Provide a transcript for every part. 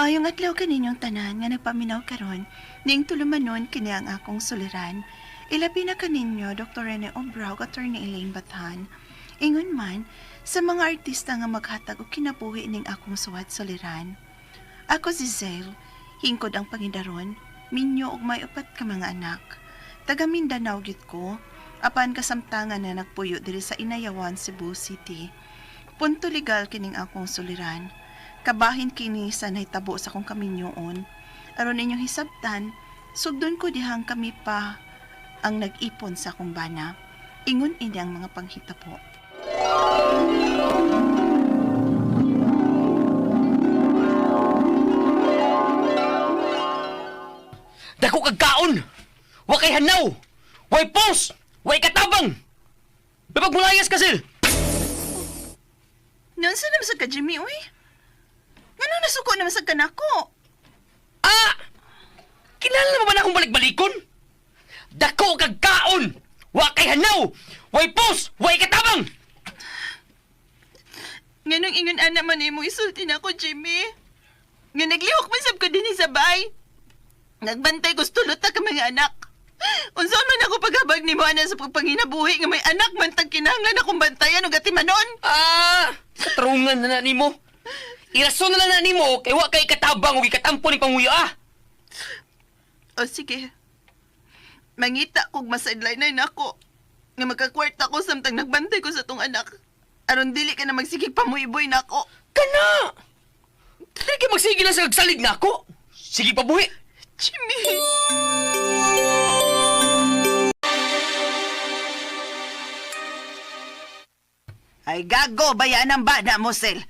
Maayong adlaw kaninyong tanan nga nagpaminaw karon ning tulumanon kini ang akong suliran. Ilabi na kaninyo Dr. Rene Obrao at Attorney Elaine Bathan. Ingon man sa mga artista nga maghatag og kinabuhi ning akong suwat suliran. Ako si Zale, hingkod ang pangidaron, minyo og may upat ka mga anak. Taga Mindanao gid ko, apan kasamtangan na nagpuyo diri sa Inayawan, Cebu City. Punto legal kining akong suliran. Kabahin kini sa nahitabo sa kong kaminyoon. Aron ninyong hisabtan, sugdon ko dihang kami pa ang nag-ipon sa akong bana. Ingon ini ang mga panghita po. Dako kag kaon! Wa kay hanaw! Way pos! Way katabang! Bapag mulayas ka, Sil! Noon sa naman sa ka, Jimmy, uy? Nga nasuko naman sa kanako? Ah! Kinala mo ba na akong balik-balikon? Dako kag kaon! Wa kay hanaw! Way pos! Way katabang! Nga nung ingon ana man mo isulti na ako, Jimmy. Nga naglihok man sab ko din sa bay. Nagbantay ko sa tulot na ka mga anak. Unsaon man ako paghabag ni mo ana sa pagpanginabuhi nga may anak man tag kinahanglan akong bantayan ug atimanon. Ah! Katrungan na na nimo. Irason na lang na nimo kay wa kay katabang ug ikatampo ni panguya ah! O sige. Mangita kog masidline na ako. Nga magkakwarta ko samtang nagbantay ko sa tong anak. Aron dili ka na magsigig pamuiboy na ako. Kana! Dili kay magsige lang sa kagsalig na ako! Sige pa buhi! Jimmy! Ay gago, bayan ang bana mo, Sil.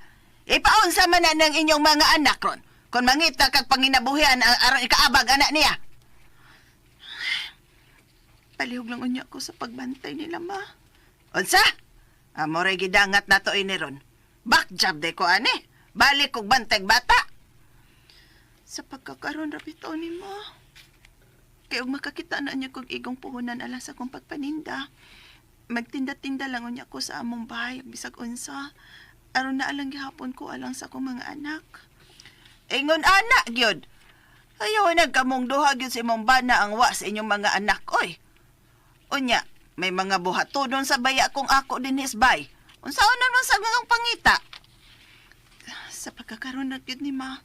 Ipaunsa man na ng inyong mga anak ron. Kung mangita kag panginabuhian ang aron ikaabag anak niya. Palihog lang unya ko sa pagbantay nila, ma. Unsa? Amoray gidangat na to ini ron. Back job de ko, ani. Balik kog bantay bata. Sa pagkakaroon rapito ni mo. Kaya makakita na niya kog igong puhunan ala sa kong pagpaninda. Magtinda-tinda lang niya ko sa among bahay bisag unsa. Aron na alang gihapon ko alang sa akong mga anak. Ingon anak gyud. Ayaw nagkamong duha gyud sa imong bana ang wa sa inyong mga anak oy. Unya, may mga buhatonon sa baya kong ako din hisbay. Unsaon naman sa mga pangita? Sa pagkakaroon na gyud ni ma,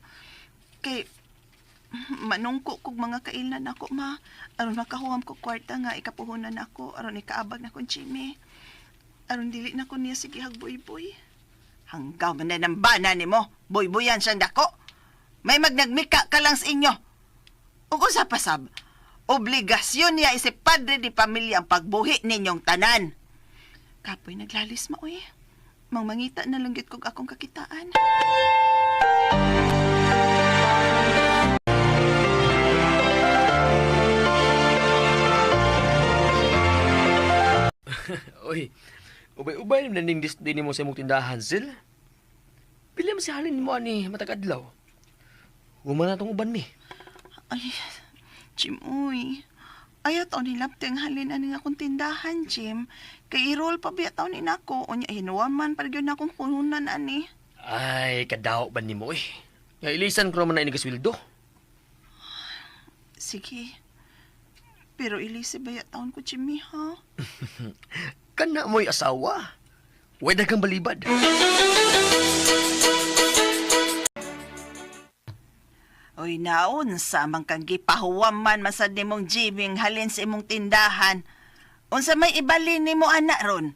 kay manungko kog mga kailan ako ma aron makahuam ko kwarta nga ikapuhunan ako aron ikaabag na kong Jimmy aron dili na ko niya sige hagboy-boy hanggaw man na ng bana nimo boy-boyan siyang dako. May magnagmika ka lang sa inyo. Ug usa pa sab obligasyon niya isip padre di pamilya ang pagbuhi ninyong tanan. Kapoy naglalis mo uy. Mangmangita na lang kog akong kakitaan. Uy, ubay-ubay na ning dis din mo sa imong tindahan, Sil. Pila man si halin mo ani matag-adlaw. Human na tong uban mi. Ay, Jim, uy. Ayaw taon nila ang halin ani nga akong tindahan, Jim. Kay i-roll pa biya taon ni nako. Unya, hinuwa man para yun akong pununan, ani. Ay, kadaw ba nimo eh. Nga ilisan ko naman na inigaswildo. Sige. Pero ilisi baya taon ko, Jimmy, ha? Kana mo'y asawa. Wala kang balibad. Uy, naon sa man kang gipahuwam man masad nimong Jimmy ang halin sa imong tindahan. Unsa may ibalin nimo anak ron?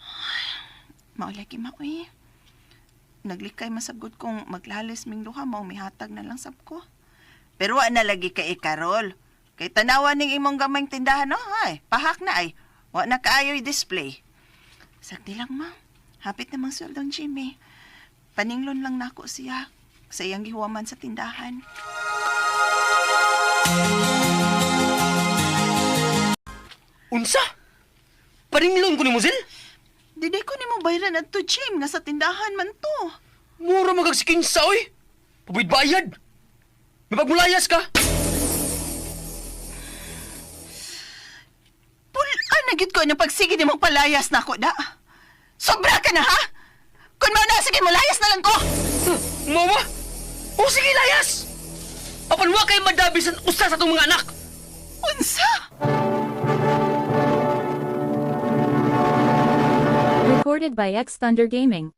Maulagi ma, uy. Naglikay masagod kong maglalis ming duha mo, may hatag na lang sab ko. Pero wa na lagi kay ikarol. Kay tanawan ning imong gamayng tindahan, no? Ay, pahak na ay. Wa na kaayoy display. Sakti lang, ma. Hapit namang sweldong Jimmy. Paninglon lang nako siya sa iyang gihuwaman sa tindahan. Unsa? Paringlon ko ni mo, Sil? Diday ko ni mo bayaran at to, Jim, nga sa tindahan man to. Mura magagsikin sa oy. Pabid bayad. May pagmulayas ka. Pulaan na gid ko ng pagsige ni mong palayas na ako, da. Sobra ka na, ha? Kung mo na, sige, malayas na lang ko. Mama, O sige, layas! Apan wa kay madabisan usa sa itong mga anak! Unsa? Recorded by X Thunder Gaming.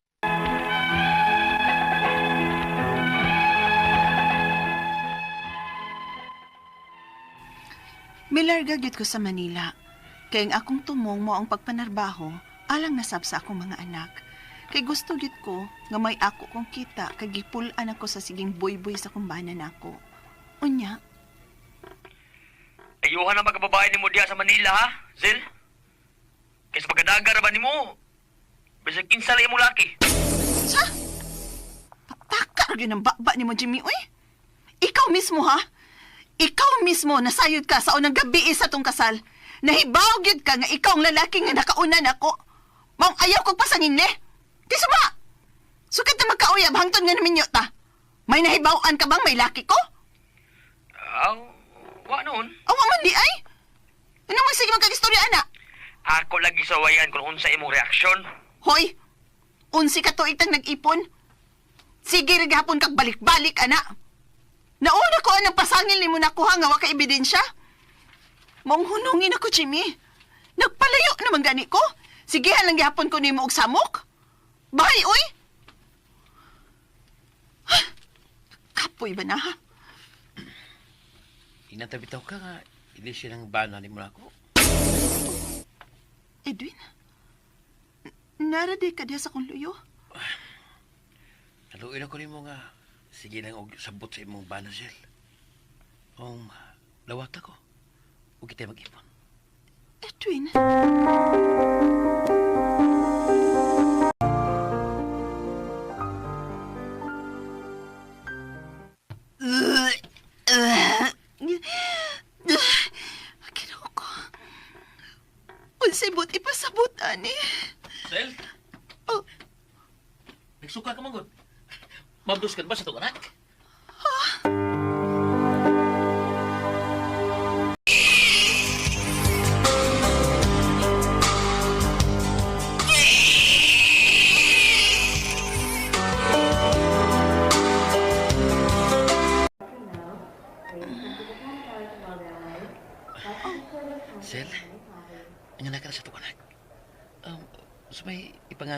Milarga gyud ko sa Manila. Kay ang akong tumong mo ang pagpanarbaho, alang nasab sa akong mga anak. Kay gusto gyud ko nga may ako kong kita kay gipulan ako sa siging boy-boy sa kumbanan nako. Unya, Ayuhan ang pagkababae ni mo diya sa Manila, ha, Zil? Kaysa pagkadagar ba ni mo? Bisag kinsa lang mo laki. sa patakar gyud ang baba ni mo Jimmy oy. Ikaw mismo ha? Ikaw mismo nasayod ka sa unang gabi sa tong kasal. Nahibaw gyud ka nga ikaw ang lalaki nga nakauna nako. Mong ayaw kog pasangin ni. Kiso ba? Sukit na magkauyab hangtod nga naminyo ta. May nahibawan ka bang may laki ko? Aw, wa noon. Awa man di ay. Ano man sige magkagistorya ana? Ako lagi sawayan kung unsa imong reaksyon. Hoy, unsi ka to itang nag-ipon. Sige rin hapon kag balik-balik, ana. Nauna ko anang pasangil ni mo nakuha nga wa ka ebidensya. Mong hunungin ako, Jimmy. Nagpalayo naman gani ko. Sige lang gihapon ko nimo og samok. Bahay, oy! Kapoy ba na, ha? Inatabitaw ka nga, hindi siya ng bana ni mo ako. Edwin? Naradi ka diya sa kong luyo? Naluin ako ni mo nga, sige lang og sabot sa imong bana, Zel. Om, lawat ako. Huwag kita mag-ipon. Edwin? Ginawa ko. Unsay but ipasabot, ani. Zel? Oh. Nagsuka ka manggod. Mabdos ka ba sa itong anak?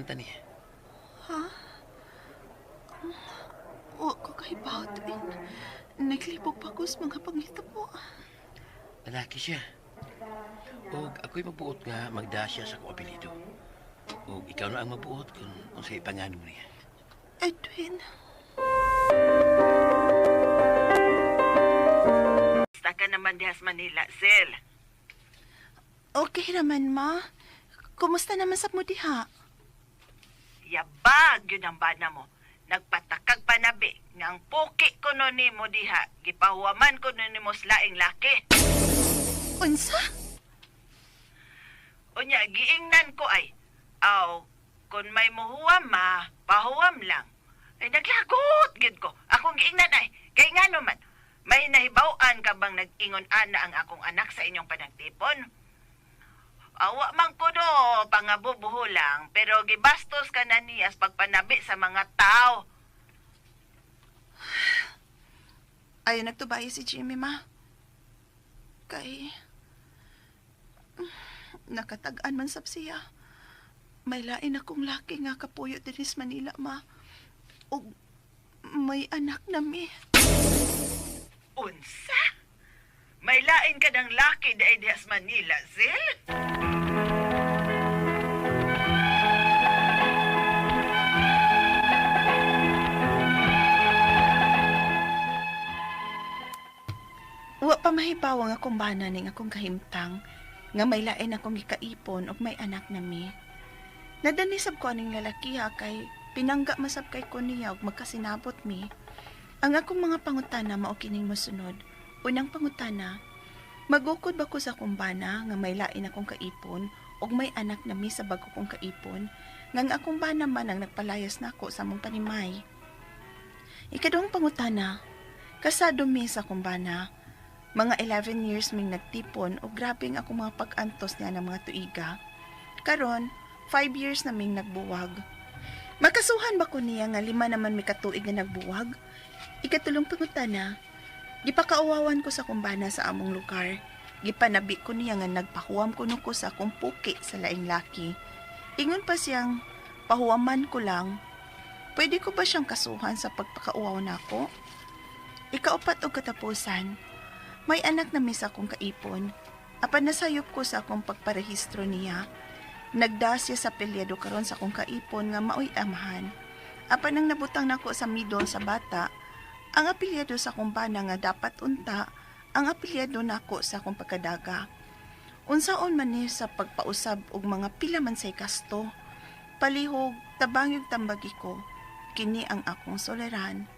Ipanganta niya. Wa ko kay Bautwin. Naglibog pa ko sa mga pangita po. Lalaki siya. O ako'y magbuot nga magda siya sa kong apelido. O ikaw na ang magbuot kung kung sa ipangalan mo niya. Edwin. Basta ka naman dihas Manila, Sil. Okay naman, ma. Kumusta naman sa mo diha? Yabag yun ang bana mo. Nagpatakag panabi nga ang puki ko no ni mo diha. Gipahuwaman ko no ni mo slaing laki. Unsa? Unya, giingnan ko ay, aw, kung may muhuwam ma, pahuwam lang. Ay, naglagot, gid ko. Akong giingnan ay, kay nga naman, may nahibawan ka bang nag-ingon ana ang akong anak sa inyong panagtipon? Awa man ko do, pangabubuho lang, pero gibastos ka na niyas pagpanabi sa mga tao. Ayaw nagtubayo si Jimmy, ma. Kay... Nakatagaan man sab siya. May lain akong laki nga kapuyo din sa Manila, ma. O may anak na mi. Unsa? May lain ka ng laki da Dias Manila, Zil? Wa pa mahibawa nga akong bana ning akong kahimtang nga may lain akong gikaipon og may anak na mi. Nadanisab ko aning lalaki ha kay pinangga masab kay ko niya og magkasinabot mi. Ang akong mga pangutana mao kining mosunod. Unang pangutana, magukod ba ko sa akong bana nga may lain akong kaipon og may anak na mi sa bago kong kaipon nga ang akong bana man ang nagpalayas nako sa mong panimay. Ikaduhang pangutana, kasado mi sa akong bana mga 11 years ming nagtipon o grabe ang akong mga pag-antos niya ng mga tuiga. Karon, 5 years na ming nagbuwag. Makasuhan ba ko niya nga lima naman may katuig na nagbuwag? Ikatulong pangutana, gipakauwawan ko sa kumbana sa among lugar. Gipanabi ko niya nga nagpahuwam ko ko sa akong puki sa laing laki. Ingon pa siyang pahuwaman ko lang. Pwede ko ba siyang kasuhan sa pagpakauwaw nako? Ikaupat og katapusan, may anak na misa akong kaipon. Apan nasayop ko sa akong pagparehistro niya. Nagda siya sa pelyado karon sa akong kaipon nga maoy amahan. Apan nang nabutang nako sa middle sa bata, ang apelyado sa akong bana nga dapat unta, ang apelyado nako sa akong pagkadaga. Unsaon man ni sa pagpausab og mga pila man say kasto, palihog tabangyog tambagi ko, kini ang akong soleran.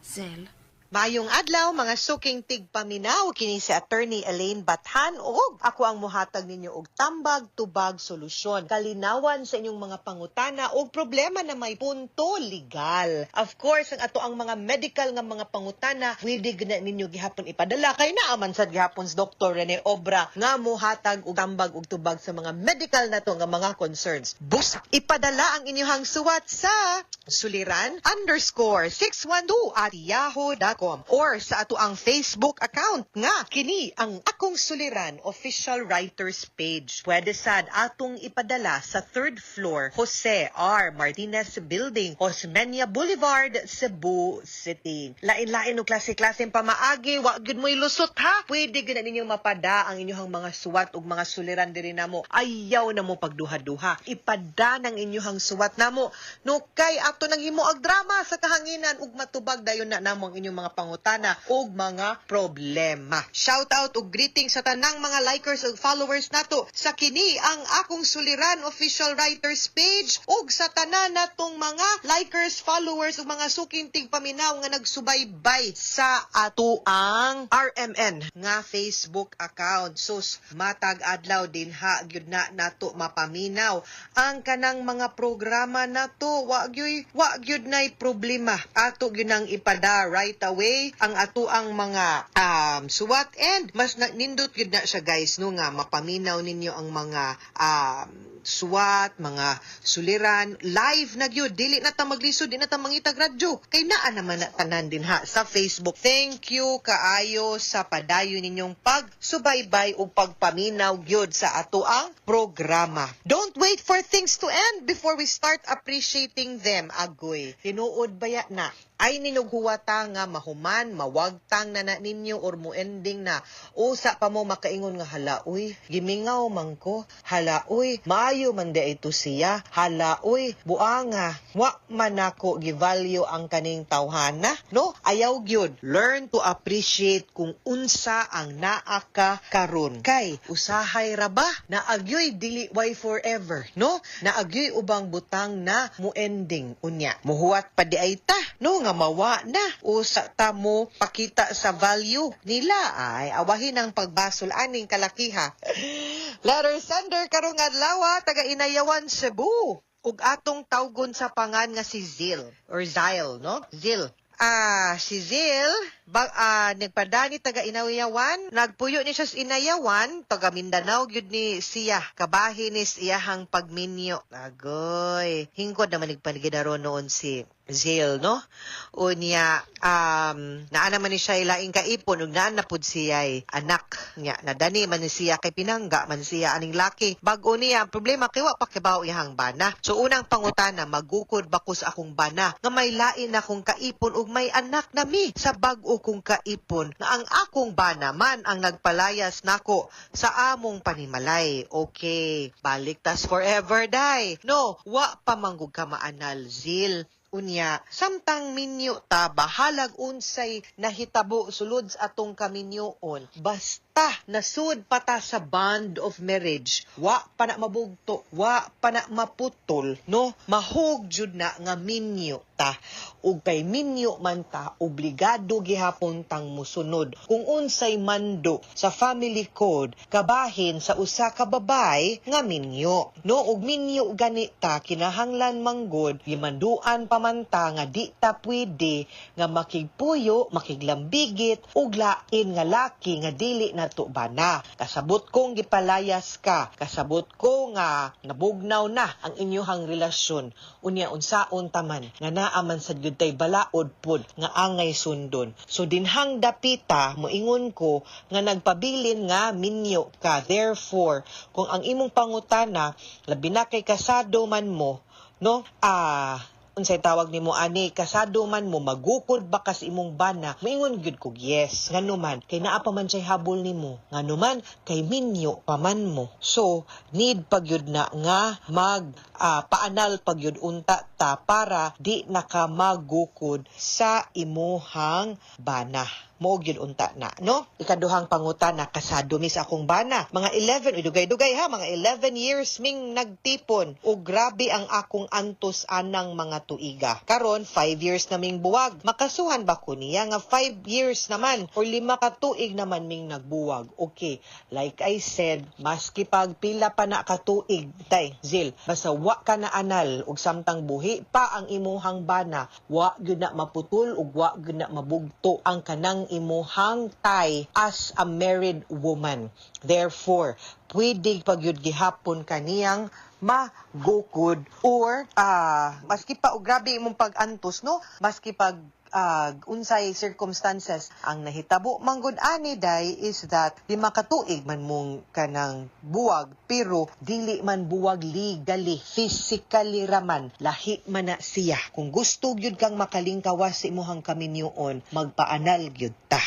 Zel. Mayong adlaw mga suking tigpaminaw kini si attorney Elaine Bathan ug ako ang muhatag ninyo og tambag tubag solusyon kalinawan sa inyong mga pangutana ug problema na may punto legal. Of course ang ato ang mga medical nga mga pangutana pwede gina ninyo gihapon ipadala kay naaman sad gihapon si Dr. Rene Obra nga muhatag og tambag ug tubag sa mga medical nato nga mga concerns. Bus ipadala ang inyong suwat sa suliran underscore 612 at yahoo.com or sa ato ang Facebook account nga kini ang akong suliran official writers page. Pwede sad atong ipadala sa third floor Jose R. Martinez Building, Osmeña Boulevard, Cebu City. Lain-lain og klase-klase pamaagi, wa gyud mo ilusot ha. Pwede gyud na ninyo mapada ang inyong mga suwat ug mga suliran diri namo. Ayaw na mo pagduha-duha. Ipada ng inyong suwat namo. No kay ato nang himo og drama sa kahanginan ug matubag dayon na namo ang inyong mga pangutana ug mga problema. Shout out ug greeting sa tanang mga likers ug followers nato sa kini ang akong suliran official writers page ug sa tanan natong mga likers, followers ug mga suking tigpaminaw nga nagsubaybay sa ato ang RMN nga Facebook account. Sus matag adlaw din ha gyud na nato mapaminaw ang kanang mga programa nato wa gyud wa gyud nay problema ato gyud nang ipada right away ang ato ang mga um, suwat and mas na, nindot gyud na siya guys no nga mapaminaw ninyo ang mga um, suwat, mga suliran, live na gyud dili na ta maglisod, di na ta mangitag radyo. Kay naa naman na tanan din ha sa Facebook. Thank you kaayo sa padayon ninyong pagsubaybay o pagpaminaw gyud sa ato ang programa. Don't wait for things to end before we start appreciating them, agoy. Tinuod baya na ay ninughuwata nga mahuman, mawagtang na na ninyo or mo ending na usa pa mo makaingon nga hala uy gimingaw man ko. Hala uy maayo man de ito siya. Hala uy buanga wa man ako givalue ang kaning tawhana. No? Ayaw gyud. Learn to appreciate kung unsa ang naa ka karon. Kay usahay ra ba? Na agyoy dili way forever no? Na agyoy ubang butang na mo ending unya. Muhuwat pa di ay ta no? Nga mawa na. Usa ta mo pakita sa value nila. Ay awahin ang pagbasol aning kalakiha. Letter sender karong adlaw taga Inayawan Cebu. Ug atong tawgon sa pangan nga si Zil or Zile no? Zil. Ah, si Zil, ba, ah, nagpadani taga Inayawan, nagpuyo ni siya sa Inayawan, taga Mindanao gyud ni siya, kabahin ni iyahang pagminyo. Agoy, hingkod naman nagpanigidaro noon si Zil, no? Unya, um, naa naman ni siya ilaing kaipon, ug naan na pud siya ay anak niya. Nadani man ni siya kay pinangga man siya aning laki. Bag-o niya, problema kay wa pa kibaw iyang bana. So unang pangutana, magukod ba ko sa akong bana nga may lain akong kaipon ug may anak na mi sa bag-o kong kaipon nga ang akong bana man ang nagpalayas nako sa among panimalay. Okay, balik tas forever day. No, wa pa manggug ka maanal, Zil. Unya, samtang minyo ta bahalag unsay nahitabo sulod sa atong kaminyoon. Basta nasud pa ta sa bond of marriage, wa pa na mabugto, wa pa na maputol, no? Mahog jud na nga minyo ta. Ug kay minyo man ta, obligado gihapon tang musunod. Kung unsay mando sa family code, kabahin sa usa ka babay nga minyo. No, ug minyo gani ta kinahanglan manggod gimanduan pa man ta nga di ta pwede nga makigpuyo, makiglambigit ug lain nga laki nga dili nato bana. Kasabot kong gipalayas ka, kasabot ko nga nabugnaw na ang inyong relasyon. Unya unsaon taman nga naaman sa gyud balaod pod nga angay sundon. So dinhang dapita moingon ko nga nagpabilin nga minyo ka. Therefore, kung ang imong pangutana labi na kay kasado man mo, no? Ah, unsay tawag nimo ani kasado man mo magukod ba kas imong bana? Moingon gyud ko yes ngano man kay naa pa man say habol nimo ngano man kay minyo pa man mo. So need pag yun na nga mag ah, paanal pag yun unta ta para di naka magukod sa imuhang bana mo gyud unta na no? Ikaduhang pangutana kasado mi sa akong bana. Mga 11 uy, dugay-dugay ha? Mga 11 years ming nagtipon. O grabe ang akong antos anang mga tuiga. Karon 5 years na ming buwag. Makasuhan ba ko niya? Nga 5 years naman. Or lima ka tuig naman ming nagbuwag. Okay. Like I said maski pag pila pa na ka tuig tay zil basta wa ka na anal ug samtang buhi pa ang imuhang bana wa gyud na maputol ug wa gyud na mabugto ang kanang imuhang tay as a married woman. Therefore pwede pag yun gihapon kaniyang magukod or ah maski pa og grabe imong pag-antos no? Maski pag ah, unsay circumstances ang nahitabo manggod ani day is that di makatuig man mong kanang buwag pero dili man buwag legally physically raman lahi man na siya kung gusto gyud kang makalingkawas sa imuhang kaminyoon magpaanal gyud ta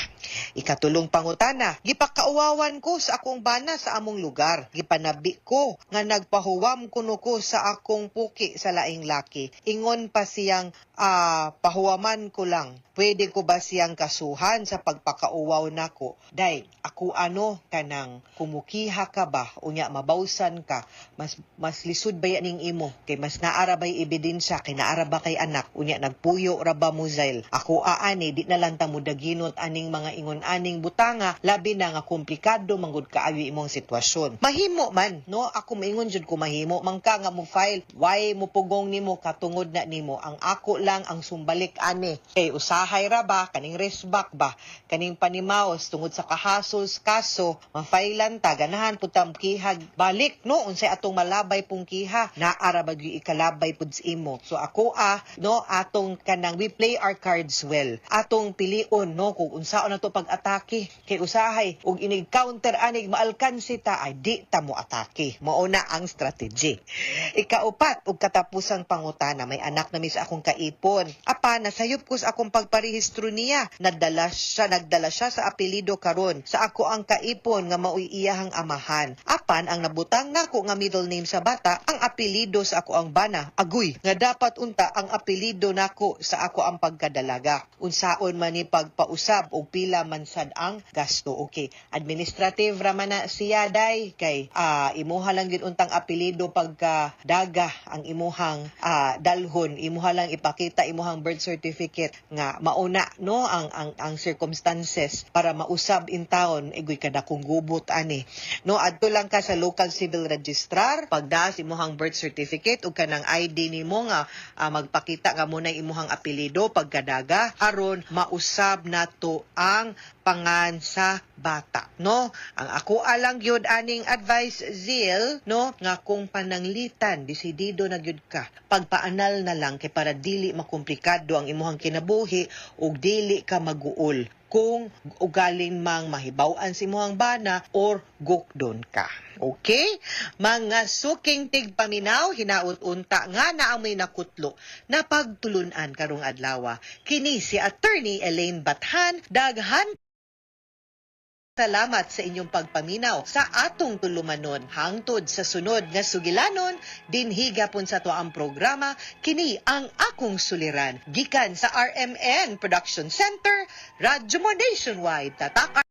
Ikatulong pangutana, gipakauwawan ko sa akong bana sa among lugar. Gipanabi ko nga nagpahuwam kuno ko sa akong puki sa laing laki. Ingon pa siyang ah, pahuwaman ko lang. Pwede ko ba siyang kasuhan sa pagpakauwaw nako? Day, ako ano kanang kumukiha ka ba? Unya mabawsan ka. Mas mas lisod ba ning imo? Kay mas naara bay ebidensya? Kay naara ba kay anak? Unya nagpuyo ra ba mo Zail? ako aani di na lang ta mo daginot aning mga ingon aning butanga. Labi na nga komplikado manggod kaayo imong sitwasyon. Mahimo man no? Ako maingon jud ko mahimo. Mangka nga mo file. Why mo pugong nimo? Katungod na nimo. Ang ako lang ang sumbalik ani. Kay usahay ra ba? Kaning resback ba? Kaning panimaos tungod sa kahasos kaso mafailan ta. Ganahan pud kihag balik no? Unsay atong malabay pong kiha. Naara ba gyud ikalabay pud sa imo. So ako ah no? Atong kanang we play our cards well. Atong pilion no? Kung unsaon na to pag-atake. Kay usahay ug inig counter anig maalkansi ta ay di ta mo atake. Mao na ang strategy. Ikaupat ug katapusang pangutana may anak na mi sa akong kaipon. Apa nasayop ko sa akong pagparehistro niya. Nadala siya nagdala siya sa apelido karon. Sa ako ang kaipon nga maoy iyahang amahan. Apan ang nabutang nako nga middle name sa bata ang apelido sa ako ang bana. Aguy nga dapat unta ang apelido nako sa ako ang pagkadalaga. Unsaon man ni pagpausab og pila man sad ang gasto. Okay administrative ra man na siya day. Kay ah, imuha lang gid untang apelido pagka daga ang imuhang ah, dalhon. Imuha lang ipakita imuhang birth certificate nga mauna no ang ang ang circumstances para mausab in town igoy kada kung gubot ani. No adto lang ka sa local civil registrar pagdaas imuhang birth certificate ug kanang ID nimo nga ah, magpakita nga mo imuhang apelido pagkadaga. Aron mausab nato ang pangan sa bata no ang ako alang gyud aning advice zeal no nga kung pananglitan desidido na gyud ka pagpaanal na lang kay para dili makomplikado ang imuhang kinabuhi ug dili ka maguol kung ugaling mang mahibaw-an si imuhang bana or gukdon ka. Okay? Mga suking tigpaminaw, hinaut-unta nga na ang may nakutlo na pagtulunan karong adlawa. Kini si Attorney Elaine Bathan, daghan Salamat sa inyong pagpaminaw sa atong tulumanon. Hangtod sa sunod nga sugilanon dinhi gapon sa to ang programa kini ang akong suliran. Gikan sa RMN Production Center Radyo Mo Nationwide tatak